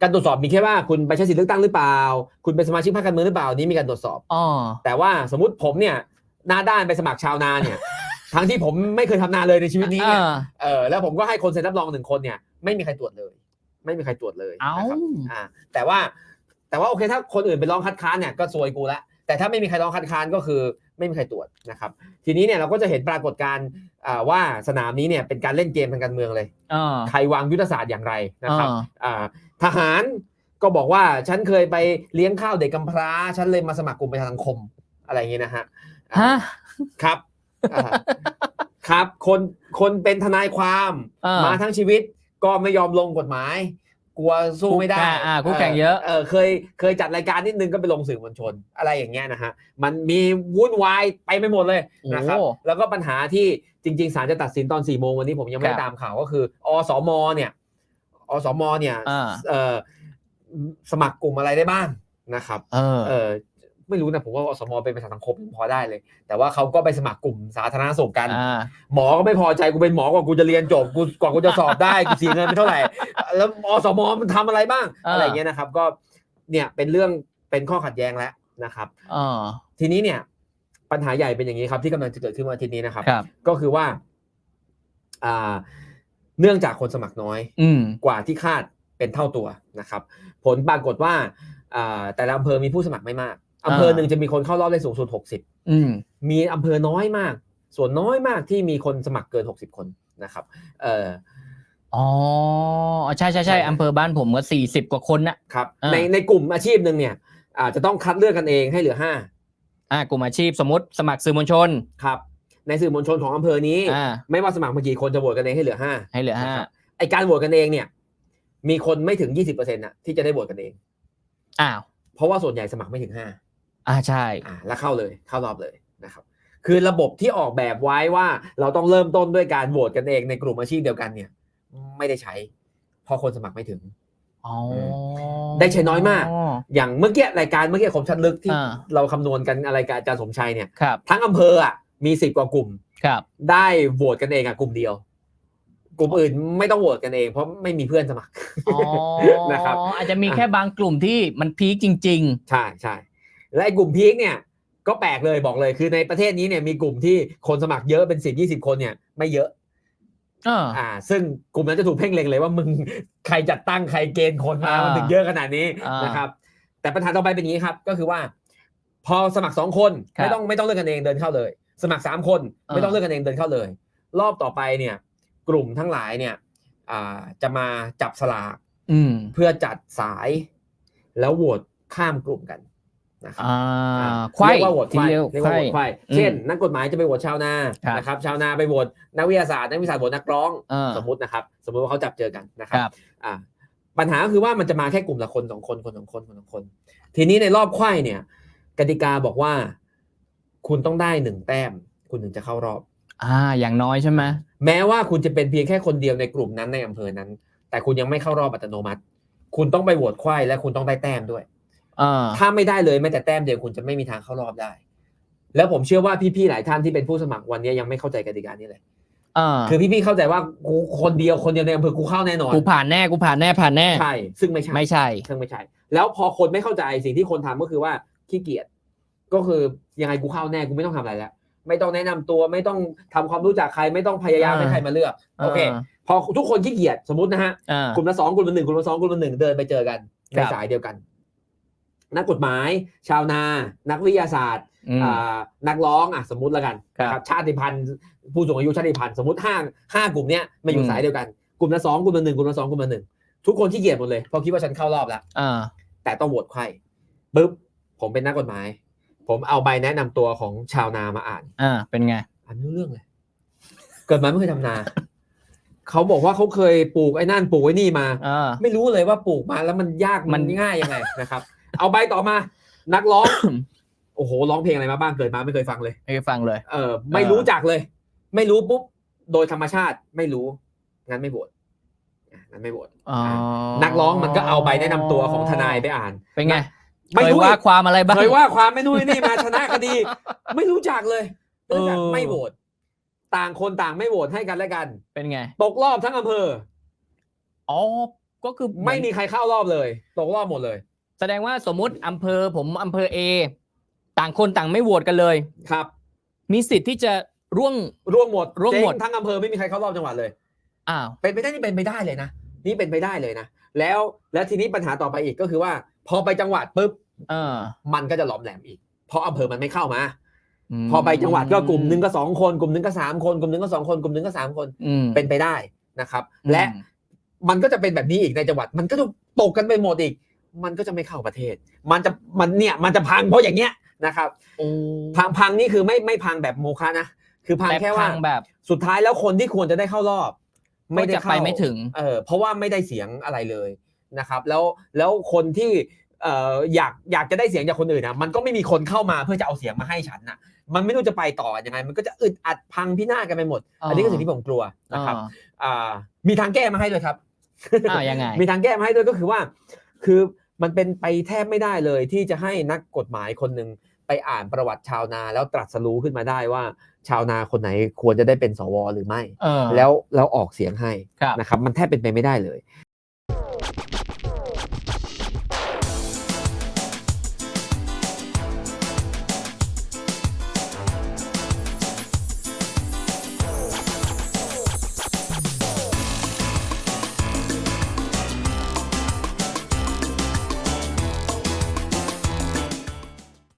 การตรวจสอบมีแค่ว่าคุณไปใช้สิทธิเลือกตั้งหรือเปล่า คุณเป็นสมาชิกพรรคการเมืองหรือเปล่านี้มีการตรวจสอบ อ๋อ แต่ว่าสมมติผมเนี่ยหน้าด้านไปสมัครชาวนาเนี่ย ทั้งที่ผมไม่เคยทำนาเลยในชีวิตนี้เนี่ยอ่าเออแล้วผมก็ให้คนเซ็นรับรองหนึ่งคนเนี่ยไม่มีใครตรวจเลย ไม่มีใครตรวจเลยเอ้า นะครับอ่าแต่ว่าแต่ว่าโอเคถ้าคนอื่นไปร้องคัดค้านเนี่ยก็ซวยกูละแต่ถ้าไม่มีใครร้องคัดค้านก็คือ ไม่มีใครตรวจนะครับ ทีนี้เนี่ยเราก็จะเห็นปรากฏการณ์อ่าว่าสนามนี้เนี่ยเป็นการเล่นเกมทางการเมืองเลยอ่าใครวางยุทธศาสตร์อย่างไรนะครับอ่าอ่าทหารก็บอกว่าฉันเคยไปเลี้ยงข้าวเด็กกำพร้า ฉันเลยมาสมัครกลุ่มประชาสังคมอะไรอย่างเงี้ยนะฮะอ่าฮะครับอ่าครับคนคนเป็นทนายความอ่ามมาทั้งชีวิตก็ไม่ยอมลงกฎหมาย กลัวสู้ไม่ได้คู่แข่งอ่าคู่แข่งเยอะเออเคยเคยจัดรายการนิดนึงก็ไปลงสื่อมวลชนอะไรอย่างเงี้ยนะฮะมันมีวุ่นวายไปไม่หมดเลยนะครับโอ้แล้วก็ปัญหาที่จริง ๆศาลจะตัดสินตอน4ี่โมงวันนี้ผมยังไม่ครัได้บตามข่าวก็คือ อสมเนี่ยอสมเนี่ยอ่าเออสมัครกลุ่มอะไรได้บ้างนะครับ เออเออ ไม่รู้นะผมว่าอสมเป็นประชาสังคมพอได้เลย แต่ว่าเขาก็ไปสมัครกลุ่มสาธารณสุขกันอ่าหมอก็ไม่พอใจกูเป็นหมอกว่ากูจะเรียนจบกูกว่ากูจะสอบได้กูเสียเงินไปเท่าไหร่ แล้วอสมมันทำอะไรบ้างอ่าอะไรอย่างเงี้ยนะครับ ก็เนี่ยเป็นเรื่องเป็นข้อขัดแย้งแล้วนะครับอ่าทีนี้เนี่ย ปัญหาใหญ่เป็นอย่างนี้ครับ ที่กำลังจะเกิดขึ้นวันอาทิตย์นี้นะครับครับก็คือว่าอ่าเนื่องจากคนสมัครน้อยอืมกว่าที่คาดเป็นเท่าตัวนะครับ ผลปรากฏว่าอ่าแต่ละอำเภอมีผู้สมัครไม่มาก อำเภอหนึ่งจะมีคนเข้ารอบได้สูงสุด60อืมมีอำเภอน้อยมาก ส่วนน้อยมากที่มีคนสมัครเกิน60คนนะครับ เอ่ออ๋อใช่ใช่ใช่ใช่อำเภอบ้านผมก็สี่สิบกว่าคนน่ะครับอ่าในในกลุ่มอาชีพหนึ่งเนี่ยอาจจะต้องคัดเลือกกันเองให้เหลืออ่ากลุ่มอาชีพสมมติสมัครสื่อมวลชน5ครับ ในสื่อมวลชนของอำเภอนี้อ่าไม่ว่าสมัครมากี่คนจะโหวตกันเองให้เหลือ5ให้เหลือห้านะครับไอการโหวตกันเองเนี่ย มีคนไม่ถึง20%นะที่จะได้โหวตกันเองอ้าวเพราะว่าส่วนใหญ่สมัครไม่ถึง5 อ่าใช่อ่าแล้วเข้าเลยเข้ารอบเลยนะครับ คือระบบที่ออกแบบไว้ว่าเราต้องเริ่มต้นด้วยการโหวตกันเองในกลุ่มอาชีพเดียวกันเนี่ย ไม่ได้ใช้เพราะคนสมัครไม่ถึงอ๋อได้ใช้น้อยมาก อย่างเมื่อกี้รายการเมื่อกี้คมชัดลึกที่อ่าเราคำนวณกันอะไรกับอาจารย์สมชัยเนี่ยครับทั้งอำเภออะมีสิบกว่ากลุ่มครับได้โหวตกันเองอะกลุ่มเดียว กลุ่มอื่นไม่ต้องโหวตกันเองเพราะไม่มีเพื่อนสมัครอ๋อนะครับอาจจะมีแค่บางกลุ่มที่มันพีคจริงใช่ใช่ และไอ้กลุ่มพีคเนี่ยก็แปลกเลยบอกเลยคือในประเทศนี้เนี่ยมีกลุ่มที่คนสมัครเยอะเป็นสิบยี่สิบคนเนี่ยไม่เยอะๆเอออ่า ซึ่งกลุ่มนั้นจะถูกเพ่งเล็งเลยว่ามึงใครจัดตั้งใครเกณฑ์คนมาอ่ามัมันถึงเยอะขนาดนี้อ่านนะครับ แต่ปัญหาต่อไปเป็นอย่างนี้ครับ ก็คือว่า พอสมัครสองคนครับไม่ต้องไม่ต้องเลือกกันเองเดินเข้าเลย สมัครสามคนไม่ต้องอ่าเลือกกันเองเดินเข้าเลย รอบต่อไปเนี่ย กลุ่มทั้งหลายเนี่ย อ่าจะมาจับสลากอืมเพื่อจัดสาย แล้วโหวตข้ามกลุ่มกัน นะครับอ่าอ่าไขว้เรียกว่าโหวตไขว้ที่เรียกเรียกว่าโหวตไขว้อืมเช่น นักกฎหมายจะไปโหวตชาวนาครับนะครับชาวนาไปโหวตนักวิทยาศาสตร์นักวิทยาศาสตร์โหวตนักร้องเออสมมุตินะครับ สมมุติว่าเขาจับเจอกันนะครัครับอ่าปัญหาก็คือว่ามันจะมาแค่กลุ่มละคนสองคนคนสองคนคนสองคน ทีนี้ในรอบไขว้เนี่ย กติกาบอกว่า คุณต้องได้หนึ่งแต้ม คุณถึงจะเข้ารอบ อ่า อย่างน้อยใช่ไหมแม้ว่าคุณจะเป็นเพียงแค่คนเดียวในกลุ่มนั้นในอำเภอนั้น แต่คุณยังไม่เข้ารอบอัตโนมัติ คุณต้องไปโหวตไขว้และคุณต้องได้แต้มด้วยเออ ถ้าไม่ได้เลยแม้แต่แต้มเดียวคุณจะไม่มีทางเข้ารอบได้ แล้วผมเชื่อว่าพี่ๆหลายท่านที่เป็นผู้สมัครวันนี้ยังไม่เข้าใจกติกานี้เลยเออคือพี่ๆเข้าใจว่ากูคนเดียวคนเดียวในอำเภอกูเข้าแน่นอนกูผ่านแน่กูผ่านแน่ผ่านแน่ใช่ซึ่งไม่ใช่ไม่ใช่ซึ่งไม่ใช่ แล้วพอคนไม่เข้าใจสิ่งที่คนทำก็คือว่าขี้เกียจก็คือยังไงกูเข้าแน่กูไม่ต้องทำอะไรแล้วไม่ต้องแนะนำตัวไม่ต้องทำความรู้จักใครไม่ต้องพยายามให้ใครมาเลือกโอเค พอทุกคนขี้เกียจสมมตินะฮะอ่ากลุ่มละสองกลุ่มละหนึ่งกลุ่มละสองกลุ่มละหนึ่งเดินไปเจอกันในครับสายเดียวกัน นักกฎหมาย ชาวนา นักวิทยาศาสตร์อืมอ่านักร้องอะสมมุติแล้วกันครับนะครับชาติพันธุ์ผู้สูงอายุชาติพันธุ์สมมติห้าห้ากลุ่มเนี้ยมาอยู่อืมสายเดียวกัน กลุ่มละสองกลุ่มละหนึ่งกลุ่มละสองกลุ่มละหนึ่งทุกคนขี้เกียจหมดเลยเพราะคิดว่าฉันเข้ารอบแล้วอ่าแต่ต้องโหวตใครปุ๊บผมเป็นนักกฎหมาย ผมเอาใบแนะนำตัวของชาวนามาอ่าน อ่า เป็นไงอ่านไม่รู้เรื่องเลย เกิดมาไม่เคยทำนาเขาบอกว่าเขาเคยปลูกไอ้นั่นปลูกไอ้นี่มาอ่าไม่รู้เลยว่าปลูกมาแล้วมันยากมัมันนง่ายยังไงนะครับ เอาใบต่อมา นักร้อง โอ้โห ร้องเพลงอะไรมาบ้างเกิดมาไม่เคยฟังเลย ไม่ได้ฟังเลย เออ ไม่รู้จักเลย ไม่รู้ปุ๊บ โดยธรรมชาติไม่รู้ งั้นไม่โหวตอะงั้นไม่โหวตอ๋อนักร้องมันก็เอาใบแนะนำตัวของทนายไปอ่าน เป็นไง ไม่เคยรู้ว่าอีกความอะไรบ้างเคยว่าความไม่นู่นนี่มาชนะคดี ไม่รู้จักเลยเออเนื่องจากไม่โหวต ต่างคนต่างไม่โหวตให้กันและกัน เป็นไง ตกรอบทั้งอำเภอ อ๋อ ก็คือไม่มีใครเข้ารอบเลย ตกรอบหมดเลย แสดงว่าสมมติอำเภอผมอำเภอเอต่างคนต่างไม่โหวตกันเลย ครับ มีสิทธิ์ที่จะร่วง ร่วงหมดร่วงหมด เจ๊ทั้งอำเภอไม่มีใครเข้ารอบจังหวัดเลย อ้าว เป็นไปได้นี่เป็นไปได้เลยนะนี่เป็นไปได้เลยนะแล้วแล้วทีนี้ปัญหาต่อไปอีกก็คือว่า พอไปจังหวัดปุ๊บเออมันก็จะหลอมแหลมอีกเพราะอำเภอมันไม่เข้ามา มพอไปจังหวัดก็กลุ่มหนึ่งก็สองคนกลุ่มหนึ่งก็สามคนกลุ่มหนึ่งก็สองคนกลุ่มหนึ่งก็สามคนอืมเป็นไปได้นะครับอืมและมันก็จะเป็นแบบนี้อีกในจังหวัดมันก็จะตกกันไปหมดอีก มันก็จะไม่เข้าประเทศ มันจะมันเนี่ยมันจะพังเพราะอย่างเงี้ยนะครับโอ้พังพังนี่คือไม่ไม่พังแบบโมฆะนะคือพังแต่แค่ว่าพังแบบสุดท้ายแล้วคนที่ควรจะได้เข้ารอบ ไม่ได้ก็จะเข้าไปไม่ถึงเออเพราะว่าไม่ได้เสียงอะไรเลยนะครับ แล้วแล้วคนที่เอ่ออยากอยากจะได้เสียงจากคนอื่นนะมันก็ไม่มีคนเข้ามาเพื่อจะเอาเสียงมาให้ฉันน่ะมันไม่รู้จะไปต่อยังไง มันก็จะอึดอัดพังพินาศกันไปหมด อันนี้ก็สิ่งที่ผมกลัวนะครับอ่ามีทางแก้มาให้ด้วยครับอ่ายังไง มีทางแก้มาให้ด้วยก็คือว่า คือ มันเป็นไปแทบไม่ได้เลยที่จะให้นักกฎหมายคนหนึ่งไปอ่านประวัติชาวนาแล้วตรัสรู้ขึ้นมาได้ว่า ชาวนาคนไหนควรจะได้เป็นสวหรือไม่เออแล้วแล้วออกเสียงให้ครับนะครับมันแทบเป็นไปไม่ได้เลย